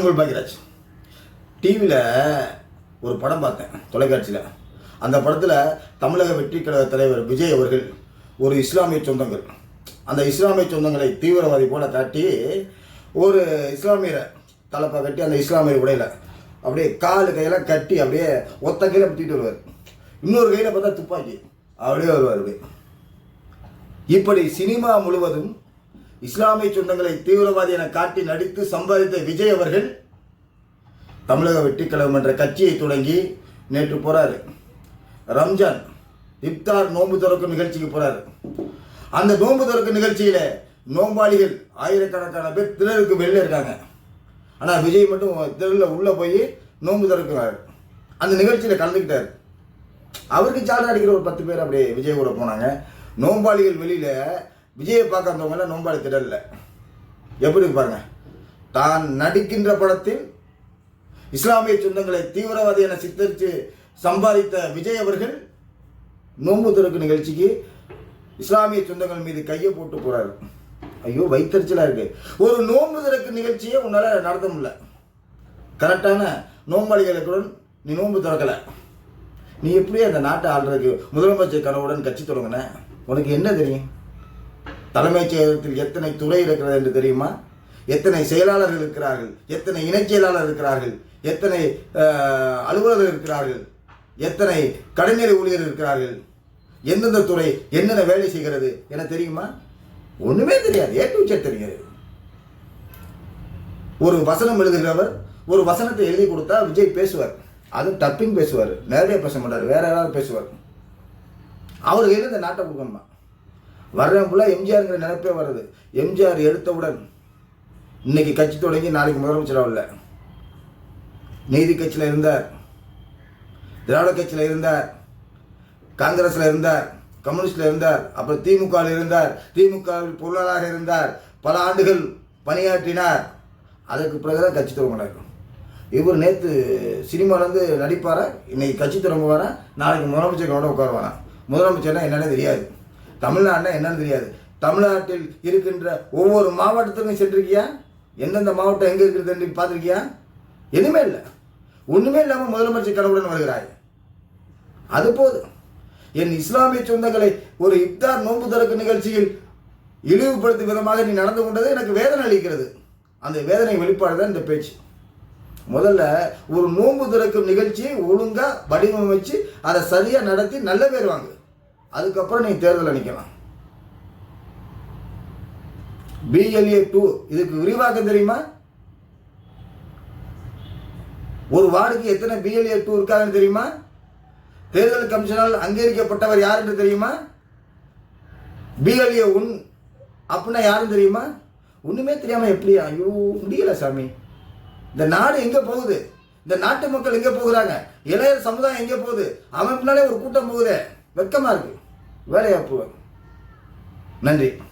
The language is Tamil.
உங்கள் பாக்கியராஜ் டிவியில் ஒரு படம் பார்த்தேன் தொலைக்காட்சியில். அந்த படத்தில் தமிழக வெற்றி கழக தலைவர் விஜய் அவர்கள் ஒரு இஸ்லாமிய சொந்தங்கள். அந்த இஸ்லாமிய சொந்தங்களை தீவிரவாதி போல காட்டி ஒரு இஸ்லாமியரை தலைப்பை கட்டி அந்த இஸ்லாமிய உடையில அப்படியே காலு கையெல்லாம் கட்டி அப்படியே ஒத்த கையில் தூக்கிட்டு வருவார். இன்னொரு கையில் பார்த்தா துப்பாக்கி. அப்படியே வருவார் இப்படி சினிமா முழுவதும் இஸ்லாமிய சொந்தங்களை தீவிரவாதி என காட்டி நடித்து சம்பாதித்த விஜய் அவர்கள் தமிழக வெட்டிக்கழகம் என்ற கட்சியை தொடங்கி நேற்று போறாரு. ரம்ஜான் இப்தார் நோன்பு திறக்கும் நிகழ்ச்சிக்கு போறாரு. அந்த நோன்பு திறக்கும் நிகழ்ச்சியில நோம்பாளிகள் ஆயிரக்கணக்கான பேர் திருக்கு வெளில இருக்காங்க. ஆனா விஜய் மட்டும் திரளில் உள்ள போய் நோன்பு திறக்கிறார். அந்த நிகழ்ச்சியில கலந்துக்கிட்டார். அவருக்கு சாலை அடிக்கிற ஒரு பத்து பேர் அப்படியே விஜய் கூட போனாங்க. நோம்பாளிகள் வெளியில விஜயை பார்க்க வந்தவங்க நோம்பாளி திடல்ல. எப்படி பாருங்க. தான் நடிக்கின்ற படத்தில் இஸ்லாமிய சொந்தங்களை தீவிரவாதி என சித்தரித்து சம்பாதித்த விஜய் அவர்கள் நோன்பு திறக்கு நிகழ்ச்சிக்கு இஸ்லாமிய சொந்தங்கள் மீது கையை போட்டு போறாரு. ஐயோ வைத்தறிச்சலா இருக்கு. ஒரு நோன்பு திறக்கு நிகழ்ச்சியை உன்னால நடத்த முடியல. கரெக்டான நோம்பாளிகளுக்குடன் நீ நோன்பு திறக்கல. நீ எப்படி அந்த நாட்டை ஆள்றதுக்கு முதலமைச்சர் கனவுடன் கட்சி தொடங்கின? உனக்கு என்ன தெரியும்? தலைமைச் செயலகத்தில் எத்தனை துறை இருக்கிறது என்று தெரியுமா? எத்தனை செயலாளர்கள் இருக்கிறார்கள்? எத்தனை இணைச் செயலாளர் இருக்கிறார்கள்? எத்தனை அலுவலர்கள் இருக்கிறார்கள்? எத்தனை கடைநிலை ஊழியர் இருக்கிறார்கள்? எந்தெந்த துறை என்னென்ன வேலை செய்கிறது என தெரியுமா? ஒண்ணுமே தெரியாது. ஏ டு தெரியாது ஒரு வசனம் எழுதுகிறவர் ஒரு வசனத்தை எழுதி கொடுத்தா விஜய் பேசுவார். அது டப்பிங் பேசுவார். நேரடியாக பேச மாட்டார். வேற யாராவது பேசுவார். அவர் கையில் இந்த நாட்டை கொடுக்கணுமா? வர்றவன் எம்ஜிஆருங்கிற நினைப்பே வருது எம்ஜிஆர் எடுத்தவுடன் இன்னைக்கு கட்சி தொடங்கி நாளைக்கு முதலமைச்சர் ஆகல நீதி கட்சியில் இருந்தார். திராவிட கட்சியில் இருந்தார். காங்கிரஸில் இருந்தார். கம்யூனிஸ்டில் இருந்தார். அப்புறம் திமுகவில் இருந்தார். திமுகவில் பொருளாளராக இருந்தார். பல ஆண்டுகள் பணியாற்றினார். அதற்கு பிறகுதான் கட்சி தொடங்கினார் இவர் நேற்று சினிமாலேருந்து நடிப்பாரா? இன்னைக்கு கட்சி தொடங்குவாரா நாளைக்கு முதலமைச்சரோட உட்காருவாரா? முதலமைச்சர்னா என்னென்ன தெரியாது. தமிழ்நாடுனா என்னன்னு தெரியாது. தமிழ்நாட்டில் இருக்கின்ற ஒவ்வொரு மாவட்டத்துக்கும் சென்றிருக்கியா? எந்தெந்த மாவட்டம் எங்கே இருக்கிறது பார்த்துருக்கியா? எதுவுமே இல்லை. ஒன்றுமே இல்லாமல் முதலமைச்சர் கனவுடன் வருகிறாய். அது போதும். என் இஸ்லாமிய சொந்தங்களை ஒரு இப்தார் நோன்பு திறக்கும் நிகழ்ச்சியில் இழிவுபடுத்தும் விதமாக நீ நடந்து கொண்டது எனக்கு வேதனை அளிக்கிறது. அந்த வேதனை வெளிப்பாடு தான் இந்த பேச்சு. முதல்ல ஒரு நோன்பு திறக்கும் நிகழ்ச்சியை ஒழுங்காக வடிவமைச்சு அதை சரியாக நடத்தி நல்ல பேர் வாங்கு. அதுக்கப்புறம் நீ தேர்தல் நிற்கலாம் பிஎல்ஏ டூ இதுக்கு விரிவாக்கம் தெரியுமா? ஒரு வார்டுக்கு எத்தனை பிஎல்ஏ டூ இருக்காங்கன்னு தெரியுமா? தேர்தல் கமிஷனால் அங்கீகரிக்கப்பட்டவர் யார் என்று தெரியுமா பிஎல்ஏ உன் அப்படின்னா யாரும் தெரியுமா? ஒன்றுமே தெரியாமல் எப்படி? ஐயோ முடியல சாமி. இந்த நாடு எங்கே போகுது? இந்த நாட்டு மக்கள் எங்கே போகிறாங்க? இளைய சமுதாயம் எங்கே போகுது? அவன் பின்னாலே ஒரு கூட்டம் போகுதே. வெக்கமா இருக்கு. வேலையா நன்றி.